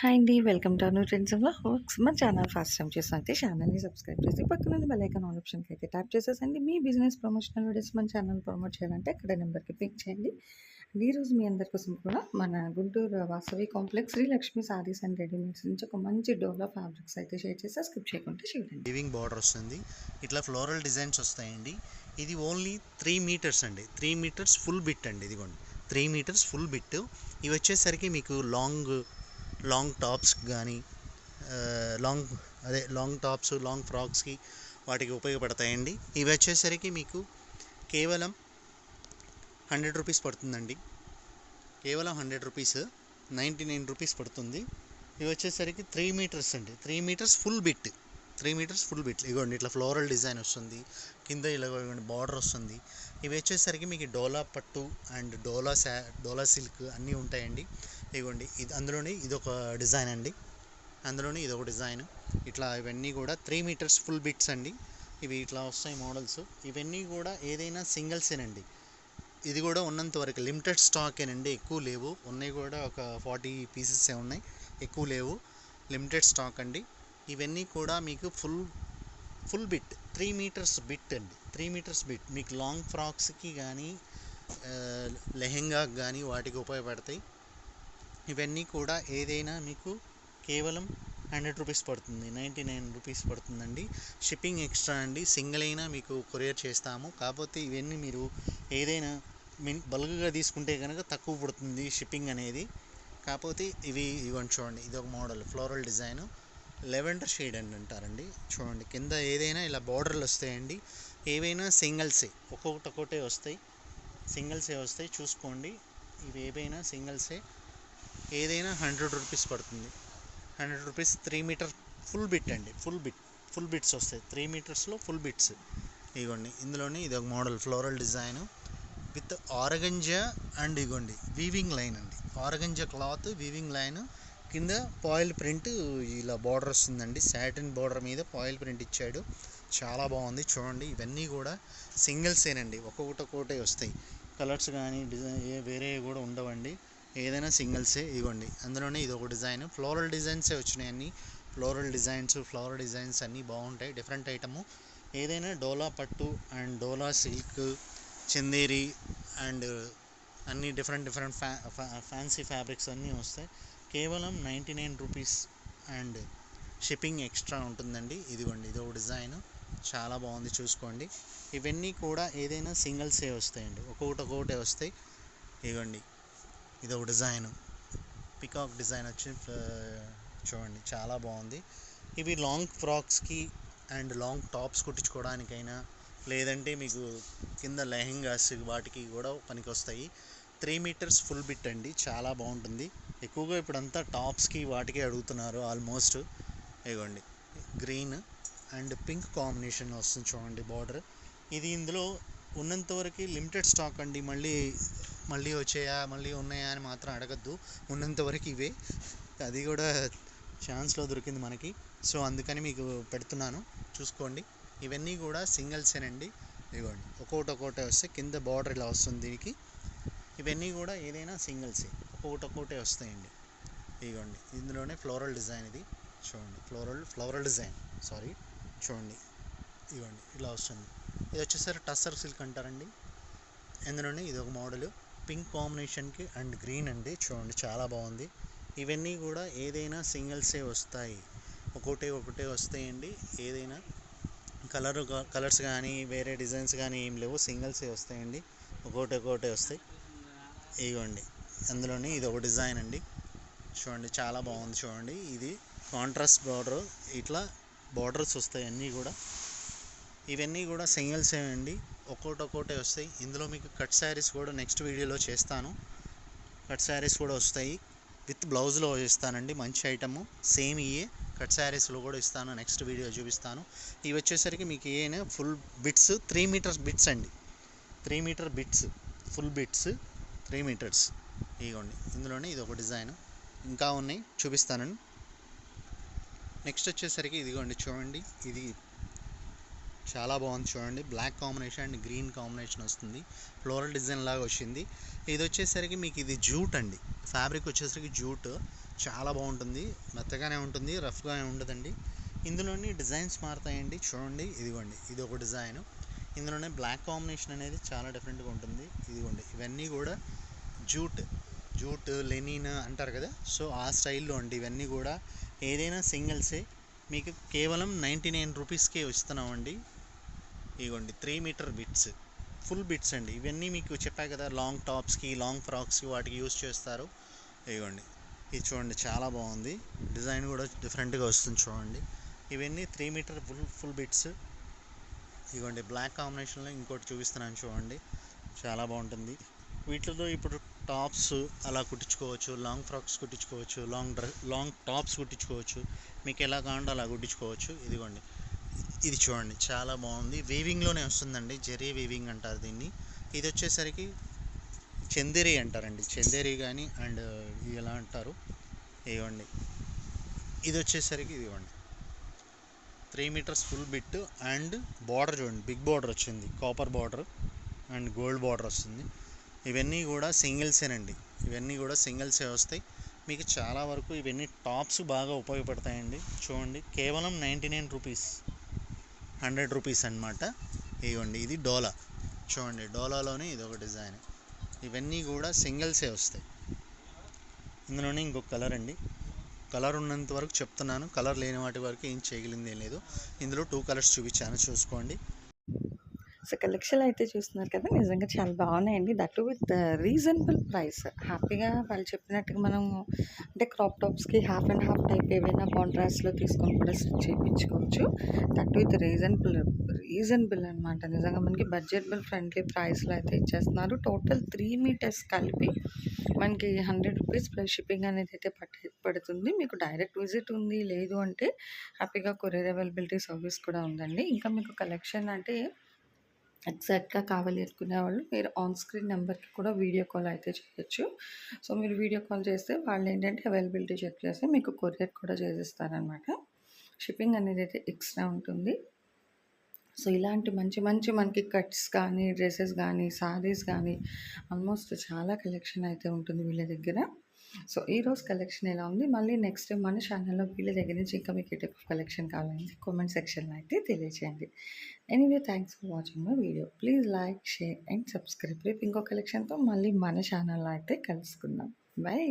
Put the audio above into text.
Hi అండి welcome to Anu trends works మన channel first time చేసినైతే ఛానల్ని సబ్స్క్రైబ్ చేసి పక్కన బెల్ ఐకాన్ ఆల్ ఆప్షన్కి అయితే ట్యాప్ చేసేసండి. మీ బిజినెస్ ప్రమోషనల్ వీడియోస్ మన ఛానల్ ప్రమోట్ చేయాలంటే అక్కడ నెంబర్కి పిక్ చేయండి. అండ్ ఈరోజు మీ అందరి కోసం కూడా మన Guntur Vasavi complex Srilakshmi sarees and readymades నుంచి ఒక మంచి డోలో ఫ్యాబ్రిక్స్ అయితే షేర్ చేసి స్కిప్ చేయకుండా చూడండి. లివింగ్ బార్డర్ వస్తుంది. ఇట్లా ఫ్లోరల్ డిజైన్స్ వస్తాయండి. ఇది ఓన్లీ త్రీ మీటర్స్ అండి. త్రీ మీటర్స్ ఫుల్ బిట్ అండి ఇదిగోండి. త్రీ మీటర్స్ ఫుల్ బిట్ ఇవి వచ్చేసరికి మీకు లాంగ్ లాంగ్ టాప్స్ కానీ లాంగ్ అదే లాంగ్ టాప్స్ లాంగ్ ఫ్రాక్స్కి వాటికి ఉపయోగపడతాయండి. ఇవి వచ్చేసరికి మీకు కేవలం హండ్రెడ్ రూపీస్ పడుతుందండి. కేవలం hundred rupees ninety nine rupees పడుతుంది. ఇవి వచ్చేసరికి త్రీ మీటర్స్ అండి. Three meters full bit three meters full bit. ఇగోండి ఇట్లా ఫ్లోరల్ డిజైన్ వస్తుంది. కింద ఇలా ఇగోండి బార్డర్ వస్తుంది. ఇవి వచ్చేసరికి మీకు డోలా పట్టు అండ్ డోలా శా డోలా సిల్క్ అన్నీ ఉంటాయండి. ఇగోండి ఇది అందులోనే ఇదొక డిజైన్ అండి. అందులోనే ఇదొక డిజైన్. ఇట్లా ఇవన్నీ కూడా త్రీ మీటర్స్ ఫుల్ బిట్స్ అండి. ఇవి ఇట్లా వస్తాయి మోడల్స్. ఇవన్నీ కూడా ఏదైనా సింగిల్సేనండి ఇది కూడా ఉన్నంత వరకు లిమిటెడ్ స్టాకేనండి ఎక్కువ లేవు. ఉన్నాయి కూడా ఒక ఫార్టీ పీసెస్ ఉన్నాయి ఎక్కువ లేవు. లిమిటెడ్ స్టాక్ అండి. ఇవన్నీ కూడా మీకు full full bit three meters bit అండి. త్రీ మీటర్స్ బిట్ మీకు లాంగ్ ఫ్రాక్స్కి కానీ లెహెంగాకి కానీ వాటికి ఉపయోగపడతాయి. ఇవన్నీ కూడా ఏదైనా మీకు కేవలం హండ్రెడ్ రూపీస్ పడుతుంది. నైంటీ నైన్ రూపీస్ పడుతుందండి. షిప్పింగ్ ఎక్స్ట్రా అండి. సింగిల్ అయినా మీకు కొరియర్ చేస్తాము. కాకపోతే ఇవన్నీ మీరు ఏదైనా మిన్ బల్క్గా తీసుకుంటే కనుక తక్కువ పడుతుంది షిప్పింగ్ అనేది. కాకపోతే ఇవి ఇవ్వండి చూడండి. ఇది ఒక model floral design lavender shade అని అంటారండి. చూడండి కింద ఏదైనా ఇలా బార్డర్లు వస్తాయండి. ఏవైనా సింగిల్సే ఒక్కొక్కటి ఒక్కొక్కటే వస్తాయి. సింగిల్సే వస్తాయి చూసుకోండి. ఇవి ఏవైనా సింగిల్సే. ఏదైనా హండ్రెడ్ రూపీస్ పడుతుంది. Hundred rupees three meter full bit అండి. ఫుల్ బిట్ ఫుల్ బిట్స్ వస్తాయి. త్రీ మీటర్స్లో ఫుల్ బిట్స్. ఇగోండి ఇందులోనే ఇది ఒక model floral design. With organza and ఇగోండి వీవింగ్ లైన్ అండి. Organza cloth weaving line. కింద పాయిల్ ప్రింట్ ఇలా బార్డర్ వస్తుందండి. సాటిన్ బార్డర్ మీద పాయిల్ ప్రింట్ ఇచ్చాడు. చాలా బాగుంది. చూడండి ఇవన్నీ కూడా సింగిల్సేనండి ఒక్కొక్కటి ఒక్కొక్కటే వస్తాయి. కలర్స్ కానీ డిజైన్ ఏ వేరే కూడా ఉండవండి. ఏదైనా సింగిల్సే. ఇవ్వండి అందులోనే ఇది ఒక డిజైన్. ఫ్లోరల్ డిజైన్సే వచ్చినాయి అన్ని. ఫ్లోరల్ డిజైన్స్ ఫ్లవర్ డిజైన్స్ అన్నీ బాగుంటాయి. Different item. ఏదైనా డోలా పట్టు అండ్ డోలా సిల్క్ చందేరి అండ్ అన్ని డిఫరెంట్ డిఫరెంట్ ఫ్యా ఫ్యాన్సీ ఫ్యాబ్రిక్స్ అన్నీ వస్తాయి. కేవలం ninety nine rupees and shipping extra ఉంటుందండి. ఇదిగోండి ఇది ఒక డిజైన్. చాలా బాగుంది చూసుకోండి. ఇవన్నీ కూడా ఏదైనా సింగిల్సే వస్తాయండి. ఒక్కొక్కటి ఒక్కొక్కటే వస్తాయి. ఇదిగోండి ఇదో డిజైన్. పికాక్ డిజైన్ వచ్చి చూడండి చాలా బాగుంది. ఇవి లాంగ్ ఫ్రాక్స్కి అండ్ లాంగ్ టాప్స్ కుట్టించుకోవడానికైనా లేదంటే మీకు కింద లెహెంగాస్ వాటికి కూడా పనికి వస్తాయి త్రీ మీటర్స్ ఫుల్ బిట్ అండి. చాలా బాగుంటుంది. ఎక్కువగా ఇప్పుడంతా టాప్స్కి వాటికి అడుగుతున్నారు ఆల్మోస్ట్. ఇగోండి గ్రీన్ అండ్ పింక్ కాంబినేషన్ వస్తుంది చూడండి బార్డర్. ఇది ఇందులో ఉన్నంతవరకు లిమిటెడ్ స్టాక్ అండి. మళ్ళీ మళ్ళీ వచ్చాయా మళ్ళీ ఉన్నాయా అని మాత్రం అడగద్దు. ఉన్నంతవరకు ఇవే. అది కూడా ఛాన్స్లో దొరికింది మనకి. సో అందుకని మీకు పెడుతున్నాను. చూసుకోండి. ఇవన్నీ కూడా సింగిల్సేనండి. ఇదిగోండి ఒక్కోటి ఒక్కోటే వస్తే కింద బార్డర్ ఇలా వస్తుంది దీనికి. ఇవన్నీ కూడా ఏదైనా సింగిల్సే. ఒక్కొక్కటి ఒక్కొక్కటే వస్తాయండి. ఇదిగోండి ఇందులోనే ఫ్లోరల్ డిజైన్ ఇది. చూడండి ఫ్లోరల్ ఫ్లోరల్ డిజైన్. సారీ చూడండి. ఇదిగోండి ఇలా వస్తుంది. ఇది వచ్చేసరికి టస్సర్ సిల్క్ అంటారండి. ఇందులోనే ఇది ఒక మోడల్. పింక్ కాంబినేషన్కి అండ్ గ్రీన్ అండి. చూడండి చాలా బాగుంది. ఇవన్నీ కూడా ఏదైనా సింగిల్సే వస్తాయి. ఒకటే ఒకటే వస్తాయండి. ఏదైనా కలర్ కలర్స్ కానీ వేరే డిజైన్స్ కానీ ఏం లేవు. సింగిల్సే వస్తాయండి. ఒకటి ఒకటే వస్తాయి. ఇవ్వండి అందులోని ఇది ఒక డిజైన్ అండి. చూడండి చాలా బాగుంది చూడండి. ఇది కాంట్రాస్ట్ బార్డర్ ఇట్లా బార్డర్స్ వస్తాయి అన్నీ కూడా. ఇవన్నీ కూడా సింగిల్స్ అండి. ఒక్కోటి ఒక్కోటే వస్తాయి. ఇందులో మీకు కట్ శారీస్ కూడా నెక్స్ట్ వీడియోలో చేస్తాను. కట్ శారీస్ కూడా వస్తాయి. విత్ బ్లౌజ్లో ఇస్తానండి మంచి ఐటము సేమ్ ఇయే. కట్ శారీస్లో కూడా ఇస్తాను. నెక్స్ట్ వీడియో చూపిస్తాను. ఇవి వచ్చేసరికి మీకు ఏనా full bits three meters bits అండి. Three meter bits full bits three meters ఇదిగోండి ఇందులోనే ఇది ఒక డిజైన్. ఇంకా ఉన్నాయి. చూపిస్తానండి. నెక్స్ట్ వచ్చేసరికి ఇదిగోండి చూడండి. ఇది చాలా బాగుంది చూడండి. Black combination and green combination వస్తుంది. ఫ్లోరల్ డిజైన్ లాగా వచ్చింది. ఇది వచ్చేసరికి మీకు ఇది జూట్ అండి. ఫ్యాబ్రిక్ వచ్చేసరికి జూట్. చాలా బాగుంటుంది. మెత్తగానే ఉంటుంది. రఫ్గానే ఉండదండి. ఇందులోని డిజైన్స్ మారుతాయండి. చూడండి. ఇదిగోండి. ఇది ఒక డిజైన్. ఇందులోనే బ్లాక్ కాంబినేషన్ అనేది చాలా డిఫరెంట్గా ఉంటుంది. ఇదిగోండి. ఇవన్నీ కూడా జూట్ జూట్ లెనిన్ అంటారు కదా. సో ఆ స్టైల్లో అండి ఇవన్నీ కూడా. ఏదైనా సింగిల్సే. మీకు కేవలం నైంటీ నైన్ రూపీస్కే ఇస్తున్నామండి. ఇగోండి three meter bits. Full bits అండి. ఇవన్నీ మీకు చెప్పా కదా లాంగ్ టాప్స్కి లాంగ్ ఫ్రాక్స్కి వాటికి యూస్ చేస్తారు. ఇదిగోండి ఇది చూడండి చాలా బాగుంది. డిజైన్ కూడా డిఫరెంట్గా వస్తుంది చూడండి. ఇవన్నీ three meter full full bits. ఇదిగోండి బ్లాక్ కాంబినేషన్లో ఇంకోటి చూపిస్తున్నాను చూడండి. చాలా బాగుంటుంది. వీటిలో ఇప్పుడు టాప్స్ అలా కుట్టించుకోవచ్చు లాంగ్ ఫ్రాక్స్ కుట్టించుకోవచ్చు లాంగ్ డ్రెస్ లాంగ్ టాప్స్ కుట్టించుకోవచ్చు మీకు ఎలా కావాలంటే అలా కుట్టించుకోవచ్చు. ఇదిగోండి. ఇది చూడండి. చాలా బాగుంది. వీవింగ్లోనే వస్తుందండి. జెరీ వీవింగ్ అంటారు దీన్ని. ఇది వచ్చేసరికి చందేరి అంటారండి. చందేరి కానీ అండ్ ఎలా అంటారు? ఇవ్వండి ఇది వచ్చేసరికి ఇదిగోండి. Three meters full bit and border చూడండి. బిగ్ బార్డర్ వచ్చింది. Copper border and gold border వస్తుంది. ఇవన్నీ కూడా సింగిల్సేనండి. ఇవన్నీ కూడా సింగిల్సే వస్తాయి. మీకు చాలా వరకు ఇవన్నీ టాప్స్ బాగా ఉపయోగపడతాయండి. చూడండి కేవలం ninety nine rupees. Hundred rupees అనమాట ఇవ్వండి ఇది డోలా. చూడండి డోలాలోనే ఇది ఒక డిజైన్. ఇవన్నీ కూడా సింగిల్సే వస్తాయి. ఇందులోనే ఇంకొక కలర్ అండి. కలర్ ఉన్నంత వరకు చెప్తున్నాను. కలర్ లేని వాటి వరకు ఏం చేయగలిగింది ఏం లేదు. ఇందులో టూ కలర్స్ చూపించాను. చూసుకోండి. సో కలెక్షన్ అయితే చూస్తున్నారు కదా! నిజంగా చాలా బాగున్నాయండి. That with reasonable price. హ్యాపీగా వాళ్ళు చెప్పినట్టుగా మనం అంటే క్రాప్ టాప్స్కి హాఫ్ అండ్ హాఫ్ టైప్ ఏవైనా కాంట్రాస్ట్లో తీసుకొని కూడా స్టిచ్ చేయించుకోవచ్చు. దట్ విత్ రీజనబుల్ రీజనబుల్ అనమాట నిజంగా మనకి బడ్జెటబుల్ ఫ్రెండ్లీ ప్రైస్లో అయితే ఇచ్చేస్తున్నారు. టోటల్ త్రీ మీటర్స్ కలిపి మనకి హండ్రెడ్ రూపీస్ ప్లస్ షిప్పింగ్ అనేది అయితే పట్టి పడుతుంది. మీకు డైరెక్ట్ విజిట్ ఉంది లేదు అంటే హ్యాపీగా కొరియర్ అవైలబిలిటీ సర్వీస్ కూడా ఉందండి. ఇంకా మీకు కలెక్షన్ అంటే ఎగ్జాక్ట్గా కావాలి అనుకునే వాళ్ళు మీరు ఆన్ స్క్రీన్ నెంబర్కి కూడా వీడియో కాల్ అయితే చేయొచ్చు. సో మీరు వీడియో కాల్ చేస్తే వాళ్ళు ఏంటంటే అవైలబిలిటీ చెక్ చేస్తే మీకు కొరియర్ కూడా చేసిస్తారనమాట. షిప్పింగ్ అనేది అయితే ఎక్స్ట్రా ఉంటుంది. సో ఇలాంటి మంచి మంచి మనకి కట్స్ కానీ డ్రెస్సెస్ కానీ సారీస్ కానీ ఆల్మోస్ట్ చాలా కలెక్షన్ అయితే ఉంటుంది వీళ్ళ దగ్గర. సో ఈరోజు కలెక్షన్ ఎలా ఉంది? మళ్ళీ నెక్స్ట్ మన ఛానల్లో వీళ్ళ దగ్గర నుంచి ఇంకా మీకు ఏ ఆఫ్ కలెక్షన్ కావాలని కామెంట్ సెక్షన్లో అయితే తెలియజేయండి anyway thanks for watching my video please like share and subscribe రేపు ఇంకో కలెక్షన్తో మళ్ళీ మన ఛానల్లో అయితే కలుసుకుందాం. బాయ్